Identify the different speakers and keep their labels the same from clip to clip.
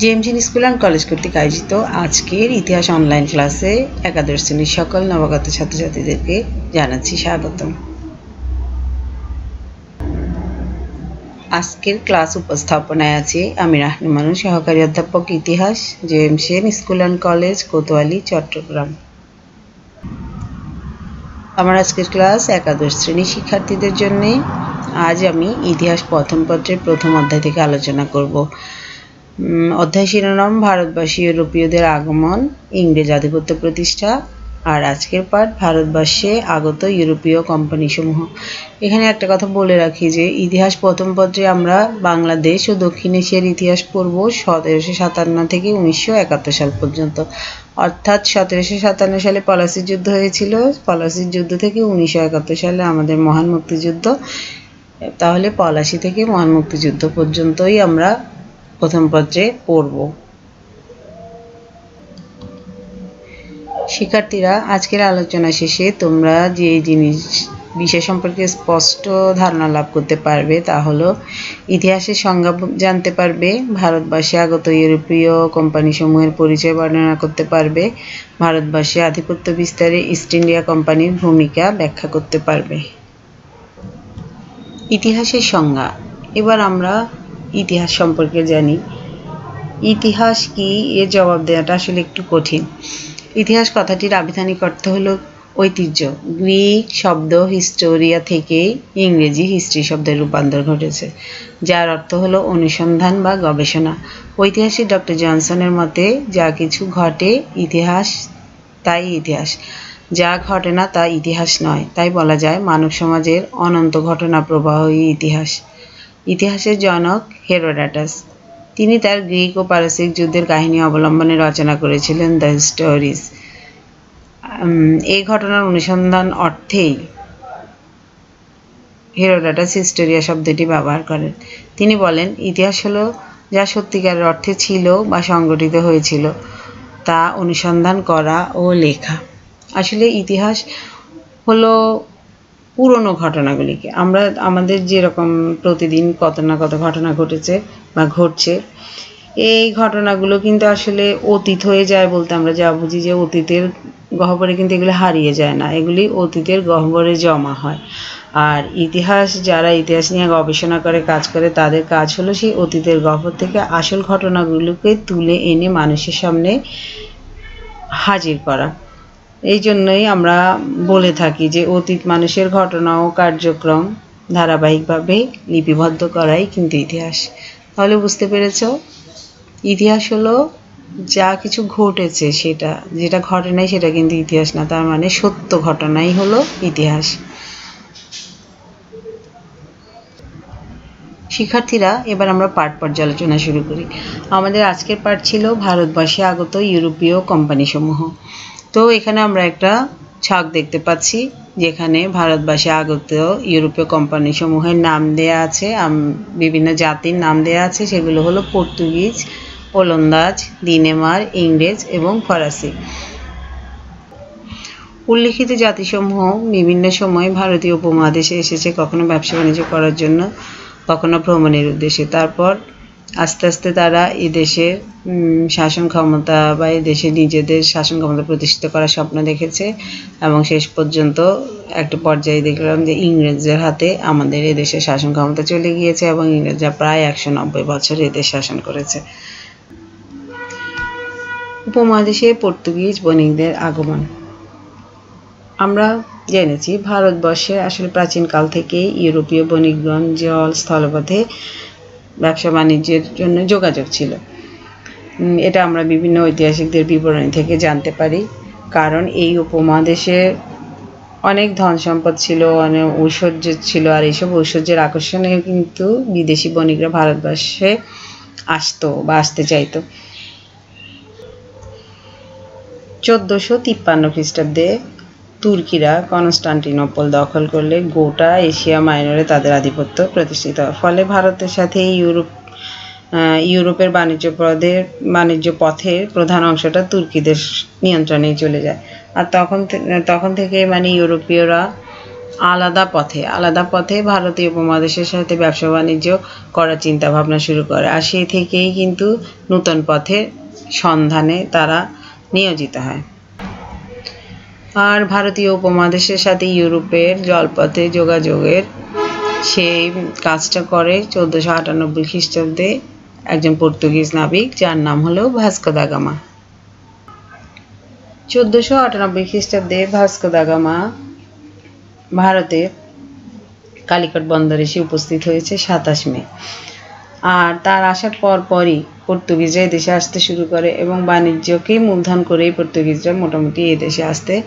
Speaker 1: জেএমসিন school and college কর্তৃক আয়োজিত আজকের ইতিহাস অনলাইন ক্লাসে একাদশ শ্রেণির সকল নবাগত ছাত্রছাত্রীদেরকে জানাচ্ছি স্বাগতম। আজকের ক্লাস উপস্থাপনায় আছে আমি রাহনুমানু সহকারী অধ্যাপক ইতিহাস JMCN school and college Kotwali, Chattogram. আমার আজকের ক্লাস একাদশ শ্রেণির শিক্ষার্থীদের জন্যে আজ আমি ইতিহাস প্রথম পত্রের প্রথম অধ্যায় থেকে আলোচনা করব। অধ্যায় শিরোনাম, ভারতবাসী ইউরোপীয়দের আগমন, ইংরেজ আধিপত্য প্রতিষ্ঠা, আর আজকের পাঠ ভারতবর্ষে আগত ইউরোপীয় কোম্পানিসমূহ। এখানে একটা কথা বলে রাখি যে, ইতিহাস প্রথম পত্রে আমরা বাংলাদেশ ও দক্ষিণ এশিয়ার ইতিহাস পড়ব সতেরোশো সাতান্ন থেকে উনিশশো একাত্তর সাল পর্যন্ত। অর্থাৎ সতেরোশো সাতান্ন সালে পলাশির যুদ্ধ হয়েছিল। পলাশির যুদ্ধ থেকে উনিশশো একাত্তর সালে আমাদের মহান মুক্তিযুদ্ধ। তাহলে পলাশি থেকে মহান মুক্তিযুদ্ধ পর্যন্তই আমরা প্রথম পত্রে পড়ব। শিক্ষার্থীরা, আজকের আলোচনা শেষে তোমরা যে জিনিস, বিষয় সম্পর্কে স্পষ্ট ধারণা লাভ করতে পারবে তা হলো, ইতিহাসের সংজ্ঞা জানতে পারবে ভারতবর্ষে আগত ইউরোপীয় কোম্পানিসমূহের পরিচয় বর্ণনা করতে পারবে, ভারতবাসী আধিপত্য বিস্তারে ইস্ট ইন্ডিয়া কোম্পানির ভূমিকা ব্যাখ্যা করতে পারবে। ইতিহাসের সংজ্ঞা। এবার আমরা ইতিহাস সম্পর্কে জানি। ইতিহাস কি? এর জবাব দেওয়াটা আসলে একটু কঠিন। ইতিহাস কথাটির আবিধানিক অর্থ হলো ঐতিহ্য। গ্রিক শব্দ হিস্টোরিয়া থেকে ইংরেজি হিস্ট্রি শব্দের রূপান্তর ঘটেছে, যার অর্থ হলো অনুসন্ধান বা গবেষণা। ঐতিহাসিক ডক্টর জনসনের মতে, যা কিছু ঘটে ইতিহাস, তাই ইতিহাস। যা ঘটে না, তা ইতিহাস নয়। তাই বলা যায়, মানব সমাজের অনন্ত ঘটনা প্রবাহই ইতিহাস। ইতিহাসের জনক হেরোডাটাস। তিনি তার গ্রিক ও পারসিক যুদ্ধের কাহিনী অবলম্বনে রচনা করেছিলেন দ্য স্টোরিজ। এই ঘটনার অনুসন্ধান অর্থেই হেরোডাটাস হিস্টোরিয়া শব্দটি ব্যবহার করেন। তিনি বলেন, ইতিহাস হলো যা সত্যিকারের অর্থে ছিল বা সংগঠিত হয়েছিল, তা অনুসন্ধান করা ও লেখা। আসলে ইতিহাস হলো পুরনো ঘটনাগুলিকে। আমরা আমাদের যেরকম প্রতিদিন কত না কত ঘটনা ঘটেছে বা ঘটছে, এই ঘটনাগুলো কিন্তু আসলে অতীত হয়ে যায় বলতে আমরা যা বুঝি যে অতীতের গহ্বরে কিন্তু এগুলি হারিয়ে যায় না। এগুলি অতীতের গহ্বরে জমা হয়। আর ইতিহাস, যারা ইতিহাস নিয়ে গবেষণা করে, কাজ করে, তাদের কাজ হলো সেই অতীতের গহ্বর থেকে আসল ঘটনাগুলোকে তুলে এনে মানুষের সামনে হাজির করা। এই জন্যই আমরা বলে থাকি যে অতীত মানুষের ঘটনা ও কার্যক্রম ধারাবাহিকভাবে লিপিবদ্ধ করাই কিন্তু ইতিহাস। তাহলে বুঝতে পেরেছ? ইতিহাস হলো যা কিছু ঘটেছে সেটা, যেটা ঘটে নাই সেটা কিন্তু ইতিহাস না, তার মানে সত্য ঘটনাই হলো ইতিহাস। শিক্ষার্থীরা, এবার আমরা পাঠ পর্যালোচনা শুরু করি। আমাদের আজকের পাঠ ছিল ভারতবর্ষে আগত ইউরোপীয় কোম্পানিসমূহ। তো এখানে আমরা একটা ছক দেখতে পাচ্ছি, যেখানে ভারতবাসী আগত ইউরোপীয় কোম্পানি সমূহের নাম দেয়া আছে বিভিন্ন জাতির নাম দেয়া আছে, সেগুলো হলো পর্তুগিজ, ওলন্দাজ দিনেমার ইংরেজ এবং ফরাসি। উল্লিখিত জাতিসমূহ বিভিন্ন সময় ভারতীয় উপমহাদেশে এসেছে কখনো ব্যবসা বাণিজ্য করার জন্য, কখনো ভ্রমণের উদ্দেশ্যে। তারপর আস্তে আস্তে তারা এদেশে শাসন ক্ষমতা বা এদেশে নিজেদের শাসন ক্ষমতা প্রতিষ্ঠিত করার স্বপ্ন দেখেছে এবং শেষ পর্যন্ত একটা পর্যায়ে দেখলাম যে ইংরেজদের হাতে আমাদের এদেশে শাসন ক্ষমতা চলে গিয়েছে এবং ইংরেজরা প্রায় একশো নব্বই বছর এদেশ শাসন করেছে। উপমহাদেশে পর্তুগিজ বণিকদের আগমন। আমরা জেনেছি ভারতবর্ষে আসলে প্রাচীনকাল থেকেই ইউরোপীয় বণিকগণ জল স্থলপথে ব্যবসা বাণিজ্যের জন্য যোগাযোগ ছিল। এটা আমরা বিভিন্ন ঐতিহাসিকদের বিবরণী থেকে জানতে পারি। কারণ এই উপমহাদেশে অনেক ধন সম্পদ ছিল, অনেক ঐশ্বর্য ছিল, আর এইসব ঐশ্বর্যের আকর্ষণে কিন্তু বিদেশি বণিকরা ভারতবর্ষে আসতো বা আসতে চাইতো। চোদ্দোশো তিপ্পান্ন খ্রিস্টাব্দে তুর্কিরা কনস্টান্টিনোপল দখল করলে গোটা এশিয়া মাইনরে তাদের আধিপত্য প্রতিষ্ঠিত। হয় ফলে ভারতের সাথে ইউরোপ ইউরোপের বাণিজ্য পদের বাণিজ্য পথের প্রধান অংশটা তুর্কিদের নিয়ন্ত্রণে চলে যায়। আর তখন তখন থেকে মানে ইউরোপীয়রা আলাদা পথে আলাদা পথে ভারতীয় উপমহাদেশের সাথে ব্যবসা বাণিজ্য করার চিন্তা ভাবনা শুরু করে। আর সেই থেকেই কিন্তু নূতন পথের সন্ধানে তারা নিয়োজিত হয়। আর ভারতীয় উপমহাদেশের সাথে ইউরোপের জলপথে যোগাযোগের সেই কাজটা করে চোদ্দোশো আটানব্বই খ্রিস্টাব্দে একজন পর্তুগিজ নাবিক, যার নাম হলো ভাস্কো দা গামা। চোদ্দোশো আটানব্বই খ্রিস্টাব্দে ভাস্কো দা গামা ভারতে কালিকট বন্দরে এসে উপস্থিত হয়েছে সাতাশ মে। আর তার আসার পর পরই পর্তুগিজরা দেশে আসতে শুরু করে এবং বাণিজ্যকে মূলধন করেই পর্তুগিজরা মোটামুটি এই দেশে আসতে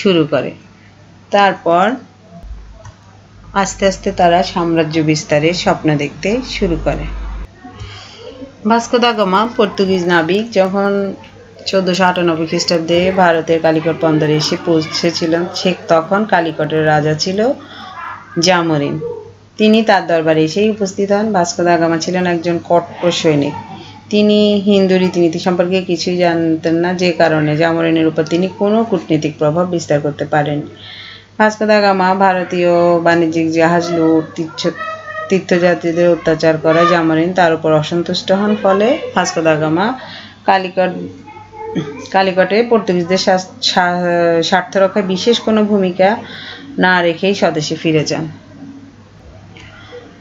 Speaker 1: শুরু করে। তারপর আস্তে আস্তে তারা সাম্রাজ্য বিস্তারের স্বপ্ন দেখতে শুরু করে। ভাস্কো দা পর্তুগিজ নাবিক, যখন চোদ্দোশো আটানব্বই খ্রিস্টাব্দে ভারতের কালিকট বন্দরে এসে পৌঁছেছিলেন, সে তখন কালিকটের রাজা ছিল জামরিন। তিনি তার দরবারে এসেই উপস্থিত হন। ভাস্কো গামা ছিলেন একজন কট্ট সৈনিক। তিনি হিন্দু রীতিনীতি সম্পর্কে কিছুই জানতেন না যে কারণে জামরিনের উপর তিনি কোনো কূটনীতিক প্রভাব বিস্তার করতে পারেন। ভাস্কো দা গামা ভারতীয় বাণিজ্যিক জাহাজ লুট, তীর্থ- তীর্থযাত্রীদের অত্যাচার করায় জামরিন তার উপর অসন্তুষ্ট হন, ফলে ভাস্কো দা গামা কালিকট, কালিকটে পর্তুগিজদের স্বার্থ রক্ষায় বিশেষ কোনো ভূমিকা না রেখেই স্বদেশে ফিরে যান।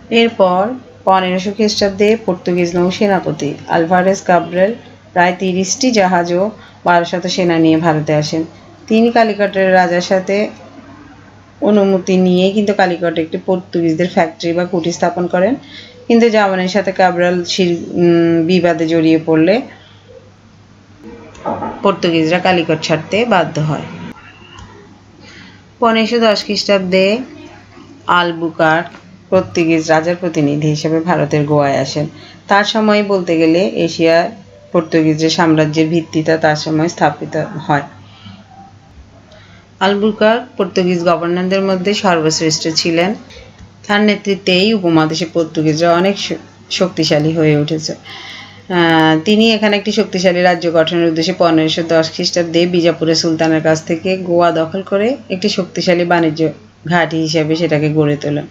Speaker 1: এরপর পনেরোশো খ্রিস্টাব্দে পর্তুগিজ নৌসেনাপতি আলভারেস কাব্রেল প্রায় তিরিশটি জাহাজ ও বারোশত সেনা নিয়ে ভারতে আসেন। তিনি কালিকটের রাজার সাথে অনুমতি নিয়ে কিন্তু কালিকটে একটি পর্তুগিজদের ফ্যাক্টরি বা কুটি স্থাপন করেন। কিন্তু জামানের সাথে কাবরাল বিবাদে জড়িয়ে পড়লে পর্তুগিজরা কালিকট ছাড়তে বাধ্য হয়। পনেরোশো দশ খ্রিস্টাব্দে আলবুকার পর্তুগিজ রাজার প্রতিনিধি হিসেবে ভারতের গোয়ায় আসেন। তার সময় বলতে গেলে এশিয়ার পর্তুগিজের সাম্রাজ্যের ভিত্তিটা তার সময় স্থাপিত হয়। আলবুকার পর্তুগিজ গভর্নরদের মধ্যে সর্বশ্রেষ্ঠ ছিলেন। তার নেতৃত্বে এই উপমহাদেশে পর্তুগিজরা অনেক শক্তিশালী হয়ে উঠেছে। তিনি এখানে একটি শক্তিশালী রাজ্য গঠনের উদ্দেশ্যে পনেরোশো দশ খ্রিস্টাব্দে বিজাপুরের সুলতানের কাছ থেকে গোয়া দখল করে একটি শক্তিশালী বাণিজ্য ঘাঁটি হিসেবে সেটাকে গড়ে তোলেন।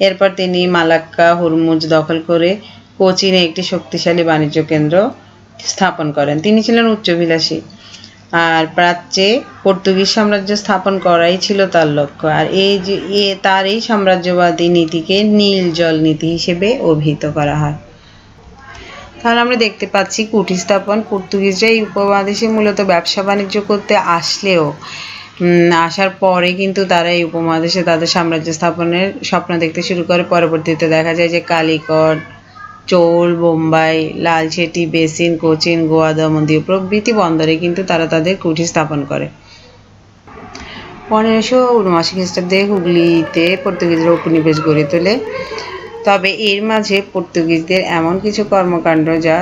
Speaker 1: এরপর তিনি মালাক্কা, হুরমুজ দখল করে কোচিনে একটি শক্তিশালী বাণিজ্য কেন্দ্র স্থাপন করেন। তিনি ছিলেন উচ্চবিলাসী আর প্রাচ্যে পর্তুগিজ সাম্রাজ্য স্থাপন করাই ছিল তার লক্ষ্য। আর এই যে, এ, তার এই সাম্রাজ্যবাদী নীতিকে নীল জল নীতি হিসেবে অভিহিত করা হয়। তাহলে আমরা দেখতে পাচ্ছি কুঠি স্থাপন। পর্তুগিজরা এই উপমহাদেশে মূলত ব্যবসা বাণিজ্য করতে আসলেও আসার পরে কিন্তু তারা এই উপমহাদেশে তাদের সাম্রাজ্য স্থাপনের স্বপ্ন দেখতে শুরু করে। পরবর্তীতে দেখা যায় যে কালিকট, চোল, বোম্বাই, লালচেটি, বেসিন, কোচিন গোয়া দমদীয় প্রভৃতি বন্দরে কিন্তু তারা তাদের কুঠি স্থাপন করে। পনেরোশো উনআশি খ্রিস্টাব্দে হুগলিতে পর্তুগিজরা উপনিবেশ গড়ে তোলে। তবে এর মাঝে পর্তুগিজদের এমন কিছু কর্মকাণ্ড যা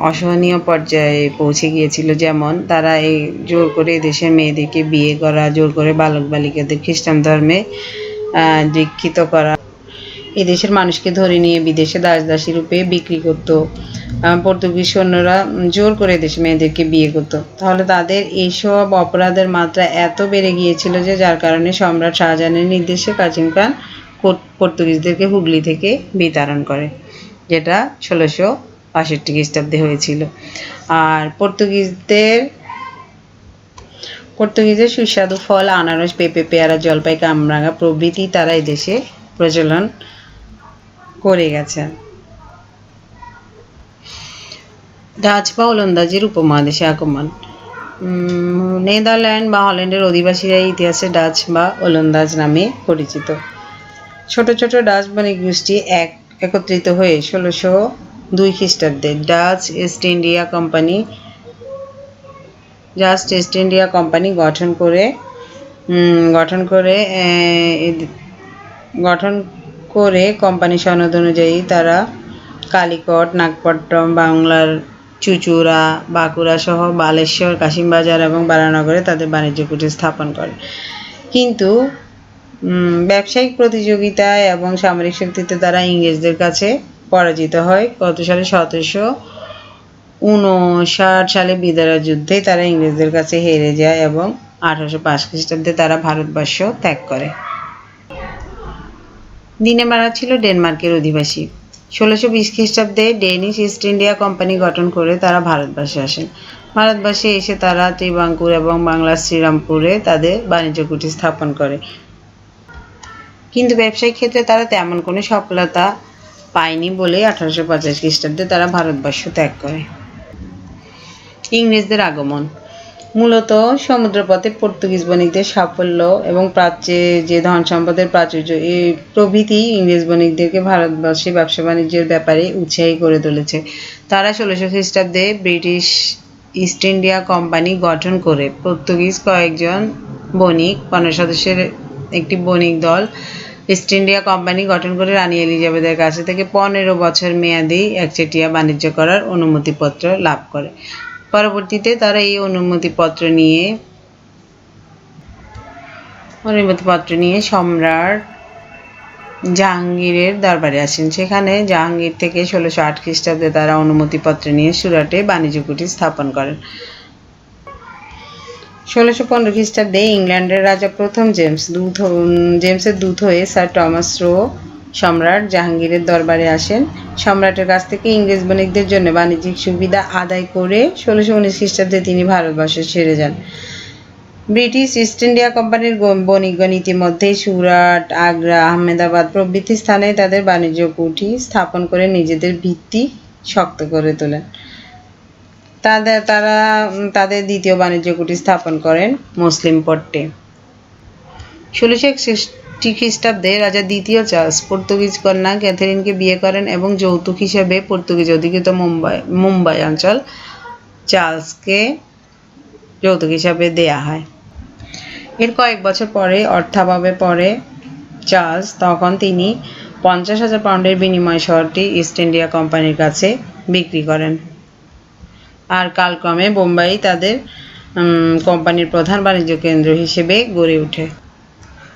Speaker 1: অসহনীয় পর্যায়ে পৌঁছে গিয়েছিল, যেমন তারা এই জোর করে দেশের মেয়েদেরকে বিয়ে করা, জোর করে বালক বালিকাদের খ্রিস্টান ধর্মে দীক্ষিত করা, এদেশের মানুষকে ধরে নিয়ে বিদেশে দাস দাসী রূপে বিক্রি করতো। পর্তুগিজ সৈন্যরা জোর করে দেশে মেয়েদেরকে বিয়ে করতো। তাহলে তাদের এইসব অপরাধের মাত্রা এত বেড়ে গিয়েছিল যে যার কারণে সম্রাট শাহজাহানের নির্দেশে কাজিম খান পর- পর্তুগিজদেরকে হুগলি থেকে বিতাড়ন করে, যেটা ষোলোশো বাষট্টি খ্রিস্টাব্দে হয়েছিল। আর পর্তুগিজদের, পর্তুগিজের সুস্বাদু ফল, আনারস, পেঁপে, পেয়ারা, জলপাই, কামরাঙা প্রভৃতি তারা এদেশে প্রচলন করে গেছেন ডাচ বা ওলন্দাজের উপমহাদেশে আগমন। নেদারল্যান্ড বা হল্যান্ডের অধিবাসীরা ইতিহাসে ডাচ বা ওলন্দাজ নামে পরিচিত। ছোট ছোট বণিক গোষ্ঠী এক একত্রিত হয়ে ষোলোশো দুই খ্রিস্টাব্দে Dutch East India Company, just East India Company গঠন করে গঠন করে গঠন করে কোম্পানি সনদ অনুযায়ী তারা কালিকট, নাগপট্টম, বাংলার চুচুড়া, বাঁকুড়া সহ বালেশ্বর, কাশিমবাজার এবং বারানগরে তাদের বাণিজ্য কুটির স্থাপন করে। কিন্তু ব্যবসায়িক প্রতিযোগিতায় এবং সামরিক শক্তিতে তারা ইংরেজদের কাছে পরাজিত হয়। কত সালে সতেরোশো উনষাট সালে বিদারা যুদ্ধে তারা ইংরেজদের কাছে হেরে যায় এবং আঠারোশো পাঁচ খ্রিস্টাব্দে তারা ভারতবর্ষ ত্যাগ করে। দিনেমারা ছিল ডেনমার্কের অধিবাসী। ষোলোশো বিশ খ্রিস্টাব্দে ডেনিশ ইস্ট ইন্ডিয়া কোম্পানি গঠন করে তারা ভারতবর্ষে আসেন। ভারতবর্ষে এসে তারা ত্রিবাঙ্কুর এবং বাংলার শ্রীরামপুরে তাদের বাণিজ্য কুঠি স্থাপন করে। কিন্তু ব্যবসায়িক ক্ষেত্রে তারা তেমন কোনো সফলতা পায়নি বলে আঠারোশো পঞ্চাশ খ্রিস্টাব্দে তারা ভারতবর্ষ ত্যাগ করে। ইংরেজদের আগমন। মূলত সমুদ্রপথে পর্তুগিজ বণিকদের সাফল্য এবং প্রাচ্যে যে ধন সম্পদের প্রাচুর্য, এই প্রভৃতি ইংরেজ বণিকদেরকে ভারতবর্ষে ব্যবসা বাণিজ্যের ব্যাপারে উৎসাহী করে তুলেছে। তারা ষোলোশো খ্রিস্টাব্দে ব্রিটিশ ইস্ট ইন্ডিয়া কোম্পানি গঠন করে। পর্তুগিজ কয়েকজন বণিক, পনেরো সদস্যের একটি বণিক দল ইস্ট ইন্ডিয়া কোম্পানি গঠন করে রানী এলিজাবেথের কাছে থেকে পনেরো বছর মেয়াদি একচেটিয়া বাণিজ্য করার অনুমতিপত্র লাভ করে। পরবর্তীতে তারা এই অনুমতিপত্র নিয়ে অনুমতিপত্র নিয়ে সম্রাট জাহাঙ্গীরের দরবারে আসেন। সেখানে জাহাঙ্গীর থেকে ষোলোশো আট খ্রিস্টাব্দে তারা অনুমতিপত্র নিয়ে সুরাটে বাণিজ্য কুটির স্থাপন করেন। ষোলোশো পনেরো খ্রিস্টাব্দে ইংল্যান্ডের রাজা প্রথম জেমস দূত জেমসের দূত হয়ে স্যার টমাস রো সম্রাট জাহাঙ্গীরের দরবারে আসেন। সম্রাটের কাছ থেকে ইংরেজ বণিকদের জন্য বাণিজ্যিক সুবিধা আদায় করে ষোলোশো উনিশ খ্রিস্টাব্দে তিনি ভারতবর্ষে ছেড়ে যান। ব্রিটিশ ইস্ট ইন্ডিয়া কোম্পানির বণিকগণ ইতিমধ্যে সুরাট, আগ্রা, আহমেদাবাদ প্রভৃতি স্থানে তাদের বাণিজ্য কুঠি স্থাপন করে নিজেদের ভিত্তি শক্ত করে তোলেন। তাদের, তারা তাদের দ্বিতীয় বাণিজ্য কুঠি স্থাপন করেন মুসলিম পট্টে। ষোলোশো একষট্টি খ্রিস্টাব্দে রাজা দ্বিতীয় চার্লস পর্তুগিজ কন্যা ক্যাথেরিনকে বিয়ে করেন এবং যৌতুক হিসেবে পর্তুগিজ অধিকৃত মুম্বাই মুম্বাই অঞ্চল চার্লসকে যৌতুক হিসাবে দেয়া হয়। এর কয়েক বছর পরে, অর্থাভাবে পরে চার্লস তখন তিনি পঞ্চাশ হাজার পাউন্ডের বিনিময় শহরটি ইস্ট ইন্ডিয়া কোম্পানির কাছে বিক্রি করেন। আর কালক্রমে বোম্বাই তাদের কোম্পানির প্রধান বাণিজ্য কেন্দ্র হিসেবে গড়ে ওঠে।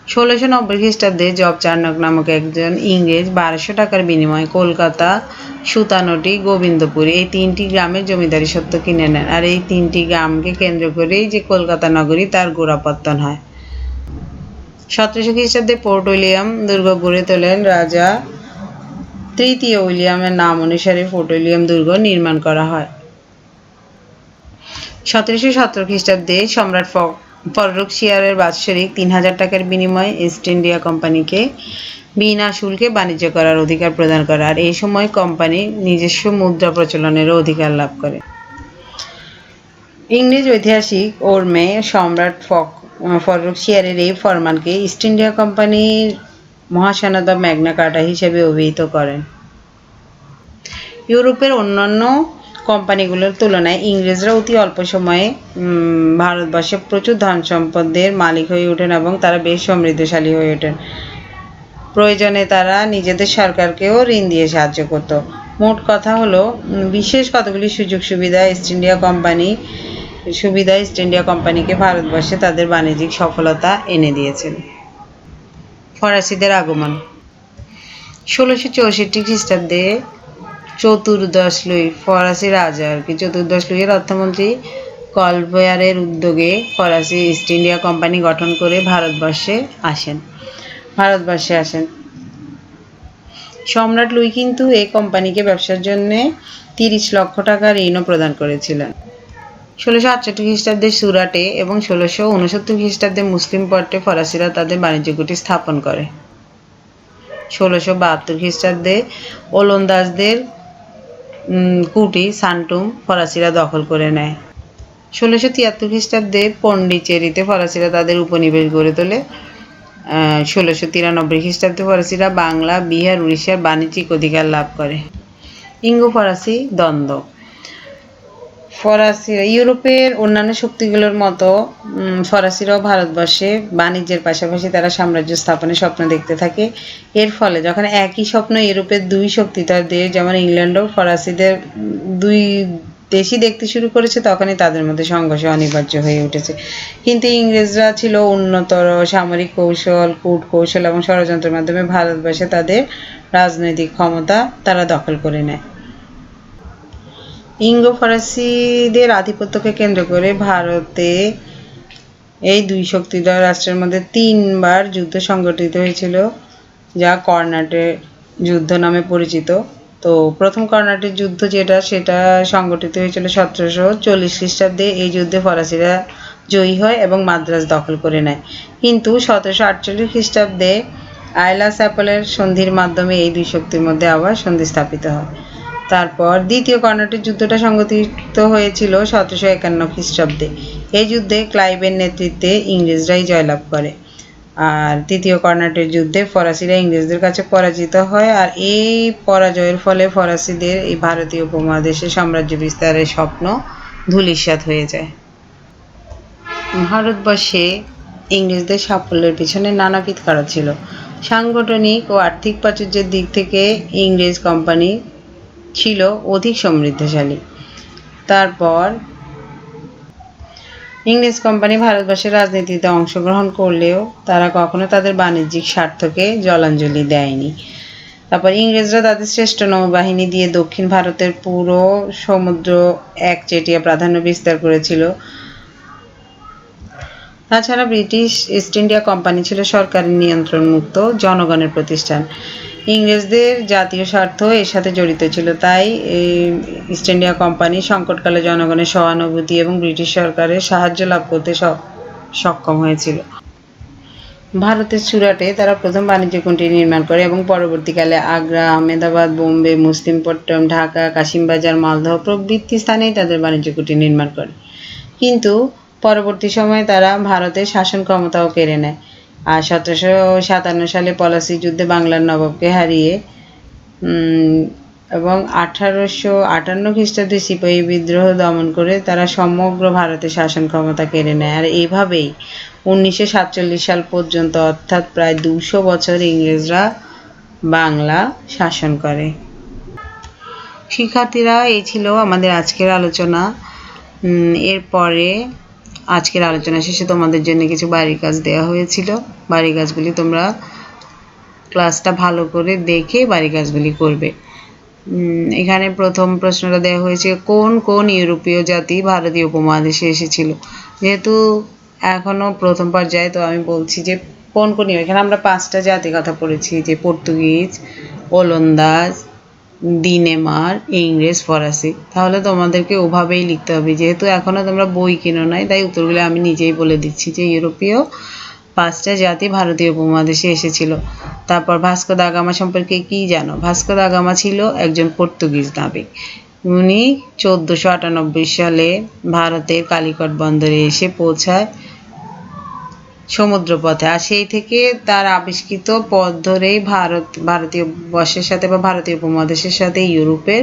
Speaker 1: ষোলোশো নব্বই খ্রিস্টাব্দে জব চার্নক নামক একজন ইংরেজ বারোশো টাকার বিনিময়ে কলকাতা সুতানটি গোবিন্দপুর এই তিনটি গ্রামের জমিদারি সত্ত্ব কিনে নেন আর এই তিনটি গ্রামকে কেন্দ্র করেই যে কলকাতা নগরী তার গোড়াপত্তন হয়। সতেরোশো খ্রিস্টাব্দে পোর্ট উইলিয়াম দুর্গ গড়ে তোলেন রাজা তৃতীয় উইলিয়ামের নাম অনুসারে ফোর্ট উইলিয়াম দুর্গ নির্মাণ করা হয়। সতেরোশো সতেরো খ্রিস্টাব্দে সম্রাট ফ- ফররুখ শিয়ারের বাৎসরিক তিন হাজার টাকার বিনিময়ে ইস্ট ইন্ডিয়া কোম্পানিকে বিনা শুল্কে বাণিজ্য করার অধিকার প্রদান করে আর এই সময় কোম্পানি নিজস্ব মুদ্রা প্রচলনেরও অধিকার লাভ করে। ইংরেজ ঐতিহাসিক ওরমে সম্রাট ফক ফররুখ শিয়ারের এই ফরমানকে ইস্ট ইন্ডিয়া কোম্পানির মহাসনদ ম্যাগনা কার্টা হিসেবে অভিহিত করেন। ইউরোপের অন্যান্য কোম্পানিগুলোর তুলনায় ইংরেজরা অতি অল্প সময়ে ভারতবর্ষে প্রচুর ধন সম্পদের মালিক হয়ে ওঠেন এবং তারা বেশ সমৃদ্ধশালী হয়ে ওঠেন। প্রয়োজনে তারা নিজেদের সরকারকেও ঋণ দিয়ে সাহায্য করত। মোট কথা হলো বিশেষ কতগুলি সুযোগ সুবিধা ইস্ট ইন্ডিয়া কোম্পানি সুবিধা ইস্ট ইন্ডিয়া কোম্পানিকে ভারতবর্ষে তাদের বাণিজ্যিক সফলতা এনে দিয়েছেন। ফরাসিদের আগমন। ষোলোশো চৌষট্টি খ্রিস্টাব্দে চতুর্দশ লুই, ফরাসি রাজা আর কি। চতুর্দশ লুইয়ের অর্থমন্ত্রী কলভয়ারের উদ্যোগে ফরাসি ইস্ট ইন্ডিয়া কোম্পানি গঠন করে ভারতবর্ষে আসেন। ভারতবর্ষে আসেন। সম্রাট লুই কিন্তু এই কোম্পানিকে ব্যবসার জন্য তিরিশ লক্ষ টাকা ঋণও প্রদান করেছিলেন। ষোলোশো আটষট্টি খ্রিস্টাব্দে সুরাটে এবং ষোলোশো উনসত্তর খ্রিস্টাব্দে মুসলিম পট্টে ফরাসিরা তাদের বাণিজ্য কুটি স্থাপন করে। ষোলোশো বাহাত্তর খ্রিস্টাব্দে ওলন্দাজদের কুটি, সান্টুম, ফরাসিরা দখল করে নেয়। ষোলোশো তিয়াত্তর খ্রিস্টাব্দে পন্ডিচেরিতে ফরাসিরা তাদের উপনিবেশ গড়ে তোলে। ষোলোশো তিরানব্বই খ্রিস্টাব্দে ফরাসিরা বাংলা, বিহার, উড়িষ্যার বাণিজ্যিক অধিকার লাভ করে। ইঙ্গো ফরাসি দ্বন্দ্ব। ফরাসিরা ইউরোপের অন্যান্য শক্তিগুলোর মতো ফরাসিরাও ভারতবর্ষে বাণিজ্যের পাশাপাশি তারা সাম্রাজ্য স্থাপনের স্বপ্ন দেখতে থাকে। এর ফলে যখন একই স্বপ্ন ইউরোপের দুই শক্তিধর দেশ, যেমন ইংল্যান্ড ও ফরাসিদের দুই দেশই দেখতে শুরু করেছে, তখনই তাদের মধ্যে সংঘর্ষ অনিবার্য হয়ে উঠেছে। কিন্তু ইংরেজরা ছিল উন্নতর সামরিক কৌশল কূট কৌশল এবং ষড়যন্ত্রের মাধ্যমে ভারতবর্ষে তাদের রাজনৈতিক ক্ষমতা তারা দখল করে নেয়। ইঙ্গো ফরাসিদের আধিপত্যকে কেন্দ্র করে ভারতে এই দুই শক্তিধর রাষ্ট্রের মধ্যে তিনবার যুদ্ধ সংগঠিত হয়েছিল, যা কর্ণাটের যুদ্ধ নামে পরিচিত। তো প্রথম কর্ণাটের যুদ্ধ যেটা, সেটা সংগঠিত হয়েছিল সতেরোশো চল্লিশ খ্রিস্টাব্দে। এই যুদ্ধে ফরাসিরা জয়ী হয় এবং মাদ্রাজ দখল করে নেয়। কিন্তু সতেরোশো আটচল্লিশ খ্রিস্টাব্দে আয়লা স্যাপলের সন্ধির মাধ্যমে এই দুই শক্তির মধ্যে আবার সন্ধি স্থাপিত হয়। তারপর দ্বিতীয় কর্ণাটের যুদ্ধটা সংগঠিত হয়েছিল সতেরোশো একান্ন খ্রিস্টাব্দে। এই যুদ্ধে ক্লাইভের নেতৃত্বে ইংরেজরাই জয়লাভ করে। আর তৃতীয় কর্ণাটের যুদ্ধে ফরাসিরা ইংরেজদের কাছে পরাজিত হয় আর এই পরাজয়ের ফলে ফরাসিদের এই ভারতীয় উপমহাদেশে সাম্রাজ্য বিস্তারের স্বপ্ন ধূলিসাৎ হয়ে যায়। ভারতবর্ষে ইংরেজদের সাফল্যের পিছনে নানাবিধ কারণ ছিল। সাংগঠনিক ও আর্থিক প্রাচুর্যের দিক থেকে ইংরেজ কোম্পানি ছিল অধিক সমৃদ্ধশালী। তারপর ইংরেজ কোম্পানি ভারতবর্ষের রাজনীতিতে অংশগ্রহণ করলেও তারা কখনো তাদের বাণিজ্যিক স্বার্থকে জলাঞ্জলি দেয়নি। তারপর ইংরেজরা তাদের শ্রেষ্ঠ নৌবাহিনী দিয়ে দক্ষিণ ভারতের পুরো সমুদ্র একচেটিয়া প্রাধান্য বিস্তার করেছিল। তাছাড়া ব্রিটিশ ইস্ট ইন্ডিয়া কোম্পানি ছিল সরকারের নিয়ন্ত্রণমুক্ত জনগণের প্রতিষ্ঠান। ইংরেজদের জাতীয় স্বার্থ এর সাথে জড়িত ছিল, তাই ইস্ট ইন্ডিয়া কোম্পানি সংকটকালে জনগণের সহানুভূতি এবং ব্রিটিশ সরকারের সাহায্য লাভ করতে সক্ষম হয়েছিল। ভারতের সুরাটে তারা প্রথম বাণিজ্য কুঞ্জি নির্মাণ করে এবং পরবর্তীকালে আগ্রা, আহমেদাবাদ, বোম্বে, মুসলিমপট্টম, ঢাকা, কাশিমবাজার, মালদহ প্রভৃতি স্থানেই তাদের বাণিজ্য কুটির নির্মাণ করে। কিন্তু পরবর্তী সময়ে তারা ভারতের শাসন ক্ষমতাও কেড়ে নেয়। আর সতেরোশো সাতান্ন সালে পলাশি যুদ্ধে বাংলার নবাবকে হারিয়ে এবং আঠারোশো আটান্ন খ্রিস্টাব্দে সিপাহী বিদ্রোহ দমন করে তারা সমগ্র ভারতে শাসন ক্ষমতা কেড়ে নেয়। আর এইভাবেই উনিশশো সাতচল্লিশ সাল পর্যন্ত, অর্থাৎ প্রায় দুশো বছর ইংরেজরা বাংলা শাসন করে। শিক্ষার্থীরা, এই ছিল আমাদের আজকের আলোচনা। এরপরে আজকের আলোচনা শেষে তোমাদের জন্য কিছু বাড়ির কাজ দেওয়া হয়েছিল। বাড়ির কাজগুলি তোমরা ক্লাসটা ভালো করে দেখে বাড়ির কাজগুলি করবে। এখানে প্রথম প্রশ্নটা দেওয়া হয়েছে, কোন কোন ইউরোপীয় জাতি ভারতীয় উপমহাদেশে এসেছিল? যেহেতু এখনও প্রথম পর্যায়ে, তো আমি বলছি যে কোন কোন, এখানে আমরা পাঁচটা জাতির কথা পড়েছি, যে পর্তুগিজ, ওলন্দাজ দিনেমার ইংরেজ ফরাসি। তাহলে তোমাদেরকে ওভাবেই লিখতে হবে। যেহেতু এখনও তোমরা বই কিনো নাই, তাই উত্তরগুলো আমি নিজেই বলে দিচ্ছি যে ইউরোপীয় পাঁচটা জাতি ভারতীয় উপমহাদেশে এসেছিল। তারপর ভাস্কো দা গামা সম্পর্কে কি জানো? ভাস্কো দা গামা ছিল একজন পর্তুগিজ নাবিক। উনি চোদ্দোশো আটানব্বই সালে ভারতের কালিকট বন্দরে এসে পৌঁছায়। সমুদ্রপথে। আর সেই থেকে তার আবিষ্কৃত পথ ধরেই ভারত, ভারতীয় বর্ষের সাথে বা ভারতীয় উপমহাদেশের সাথে ইউরোপের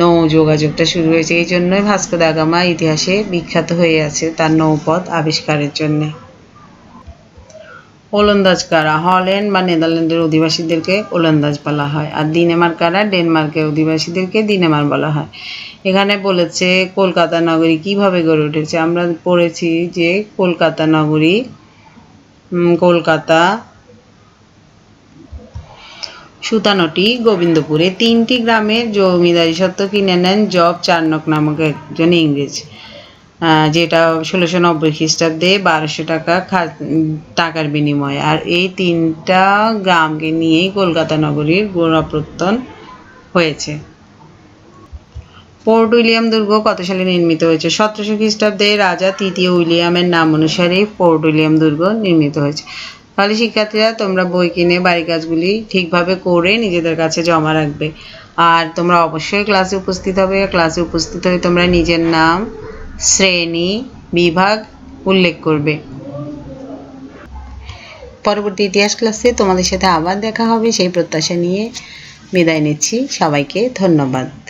Speaker 1: নৌ যোগাযোগটা শুরু হয়েছে। এই জন্যই ভাস্কো দা গামা ইতিহাসে বিখ্যাত হয়ে আছে তার নৌপথ আবিষ্কারের জন্য। ওলন্দাজ কারা? হল্যান্ড বা নেদারল্যান্ডের অধিবাসীদেরকে ওলন্দাজ বলা হয়। আর দিনেমার কারা? ডেনমার্কের অধিবাসীদেরকে দিনেমার বলা হয়। এখানে বলেছে কলকাতা নগরী কীভাবে গড়ে উঠেছে? আমরা পড়েছি যে কলকাতা নগরী কলকাতা সুতানটি গোবিন্দপুরে তিনটি গ্রামের জমিদারি সত্ত্ব কিনে নেন জব চার্নক নামক একজন ইংরেজ। যেটা ষোলোশো নব্বই খ্রিস্টাব্দে বারোশো টাকা টাকার বিনিময়ে। আর এই তিনটা গ্রামকে নিয়েই কলকাতা নগরীর গোড়াপত্তন হয়েছে। পোর্ট উইলিয়াম দুর্গ কত সালে নির্মিত হয়েছে? সতেরোশো খ্রিস্টাব্দে রাজা তৃতীয় উইলিয়ামের নাম অনুসারে পোর্ট উইলিয়াম দুর্গ নির্মিত হয়েছে। তাহলে শিক্ষার্থীরা, তোমরা বই কিনে বাড়ি কাজগুলি ঠিকভাবে করে নিজেদের কাছে জমা রাখবে। আর তোমরা অবশ্যই ক্লাসে উপস্থিত হবে। ক্লাসে উপস্থিত হয়ে তোমরা নিজের নাম শ্রেণি বিভাগ উল্লেখ করবে। পরবর্তী ইতিহাস ক্লাসে তোমাদের সাথে আবার দেখা হবে। সেই প্রত্যাশা নিয়ে বিদায় নিচ্ছি। সবাইকে ধন্যবাদ।